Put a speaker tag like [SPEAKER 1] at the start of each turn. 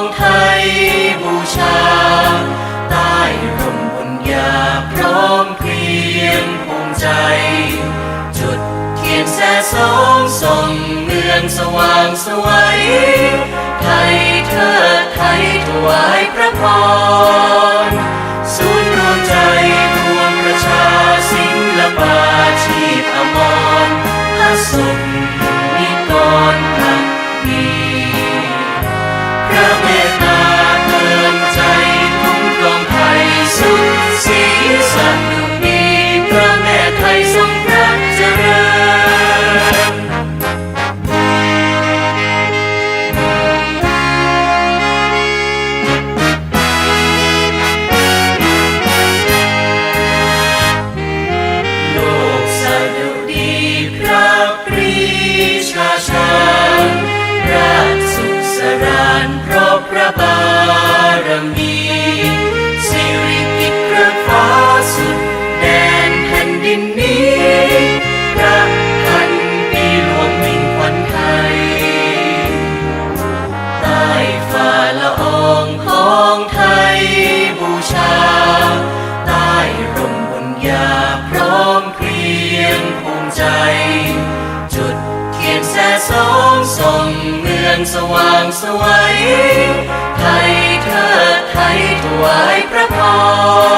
[SPEAKER 1] องไทยบูชา ใต้ร่มบุญญาพร้อมเพรียงภูมิใจ จุดเทียนแสสองส่องเมืองสว่างสวัยไทยเธอไทยถวายพระพร ชา ใต้ร่มบุญญาพร้อมเพรียงภูมิใจ จุดเทียนแสสองส่งเมืองสว่างสวัยไทยเธอไทยถวายพระพร